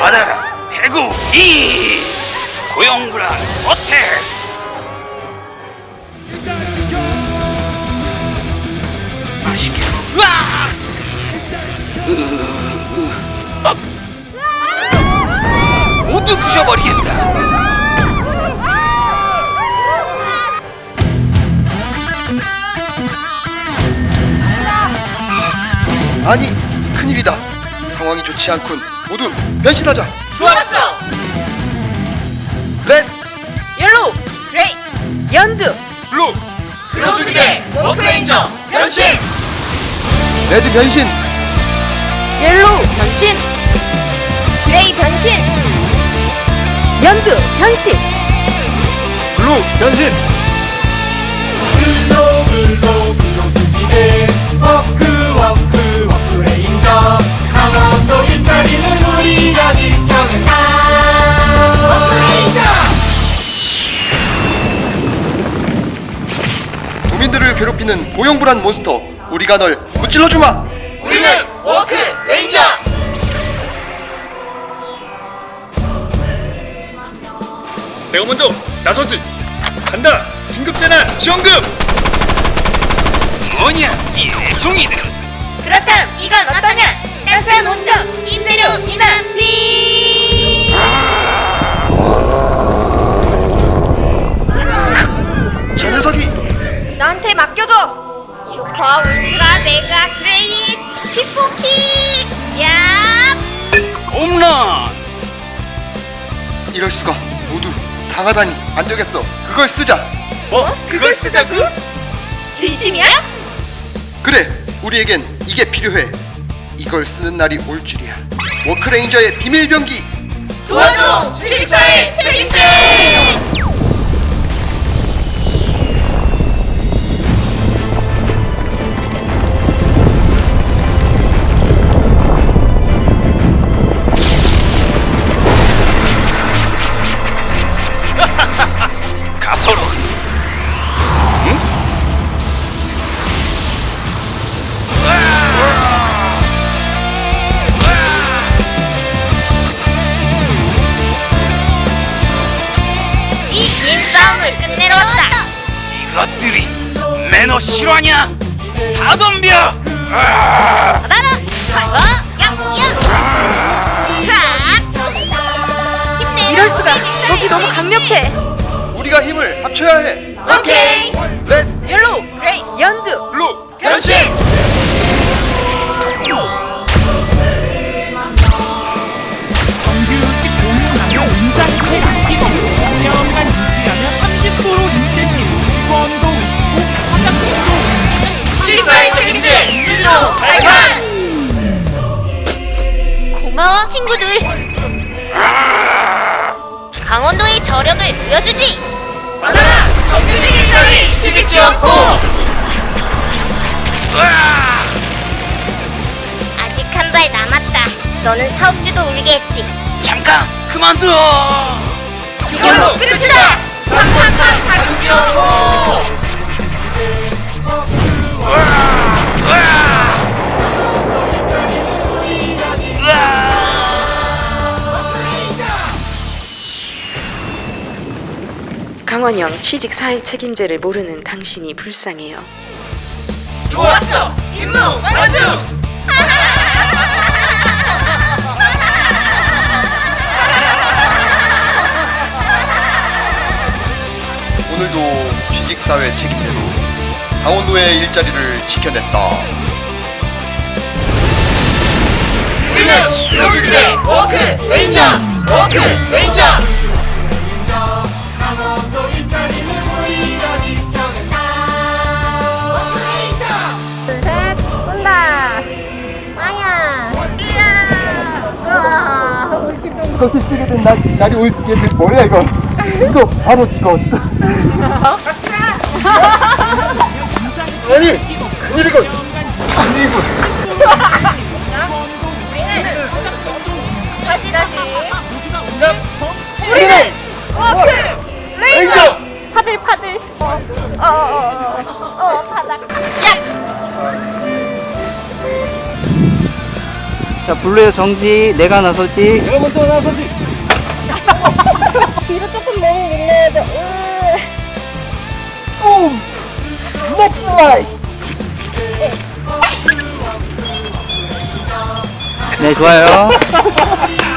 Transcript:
받아라 해구 이 고용불안 어택 맛있게 으악! 으, 어. 모두 부셔버리겠다 아니 큰일이다 상황이 좋지 않군 모두 변신하자 좋았어. 레드 옐로우, 그레이, 연두, 블루 블루주기대, 워크레인저, 변신. 레드 변신 옐로우 변신. 그레이 변신. 연두 변신. 블루 변신 블로 블로스비데 워크 워크 도민들을 괴롭히는 고용불안 몬스터 우리가 널 무찔러주마! 우리는 워크 레인저. 내가 먼저 나서지! 간다! 긴급재난 지원금! 뭐냐 이 애송이들! 그렇다면 이건 어떠냐? 따스한 온정, 임대료 인하 나한테 맡겨줘. 슈퍼 울트라 메가 그레이 슈퍼킥. 야! 홈런 이럴 수가 모두 당하다니 안 되겠어 그걸 쓰자 뭐 그걸 쓰자고? 진심이야? 그래 우리에겐 이게 필요해 이걸 쓰는 날이 올 줄이야 워크레인저의 비밀 병기 도와줘 주식사의 책임질. 내러 왔다. 이것들이 매너 실화냐? 다 덤벼! 아! 받아라. 고마워 친구들. 강원도의 저력을 보여주지. 받아라. 정규직의 시간이 시비지 않고. 아직 한 발 남았다. 너는 사업주도 울게 했지. 잠깐 그만둬! 이걸로 끝이다. 강원영 취직 사회 책임제를 모르는 당신이 불쌍해요. 좋았어. 임무 완수. 오늘도 취직사회 책임대로 강원도의 일자리를 지켜냈다 우리는 블루주기대 워크 레인저 워크 레인저 워크레인저 것을 쓰게 된 날, 날이 올게 될 뭐야 이거. 이거 바로 이거. 아니 큰일이군 큰일이군 다시 다시 우리는 워크 레인저! 파들 파들. 어 자 블루에서 정지 내가 나설지 내가 먼저 나설지 뒤로 조금 몸이 밀려야죠. 으. 넥스 라이 네 좋아요